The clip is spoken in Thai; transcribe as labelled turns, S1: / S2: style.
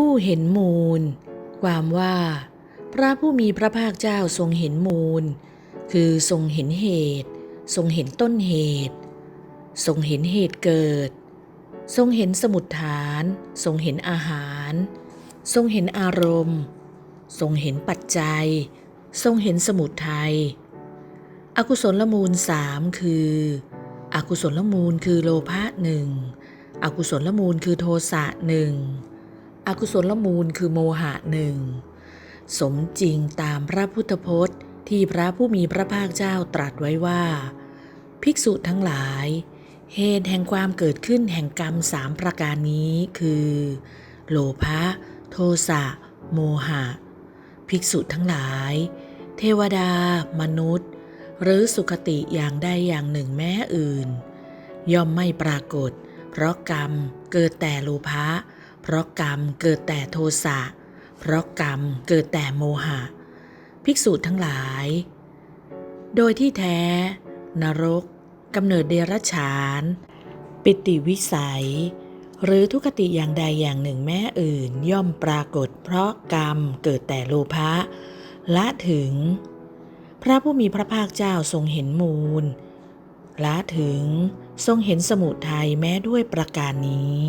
S1: ผู้เห็นมูล ความว่า พระผู้มีพระภาคเจ้าทรงเห็นมูล คือทรงเห็นเหตุ ทรงเห็นต้นเหตุ ทรงเห็นเหตุเกิด ทรงเห็นสมุดฐาน ทรงเห็นอาหาร ทรงเห็นอารมณ์ ทรงเห็นปัจจัย ทรงเห็นสมุดไทยอกุศลมูลสามคือ อกุศลมูลคือโลภะหนึ่งอกุศลมูลคือโทสะหนึ่ง อกุศลมูลคือโมหะหนึ่งสมจริงตามพระพุทธพจน์ที่พระผู้มีพระภาคเจ้าตรัสไว้ว่า ภิกษุทั้งหลาย เหตุแห่งความเกิดขึ้นแห่งกรรมสามประการนี้คือ โลภะโทสะโมหะ ภิกษุทั้งหลาย เทวดา มนุษย์ หรือสุคติอย่างใดอย่างหนึ่งแม้อื่น ย่อมไม่ปรากฏ เพราะกรรมเกิดแต่โลภะ เพราะกรรมเกิดแต่โทสะ เพราะกรรมเกิดแต่โมหะ ภิกษุทั้งหลาย โดยที่แท้ นรกกำเนิดเดรัจฉาน ปิติวิสัย หรือทุกขติอย่างใดอย่างหนึ่งแม้อื่นย่อมปรากฏ เพราะกรรมเกิดแต่โลภะละถึง พระผู้มีพระภาคเจ้าทรงเห็นมูลละถึงทรงเห็นสมุทัยแม้ด้วยประการนี้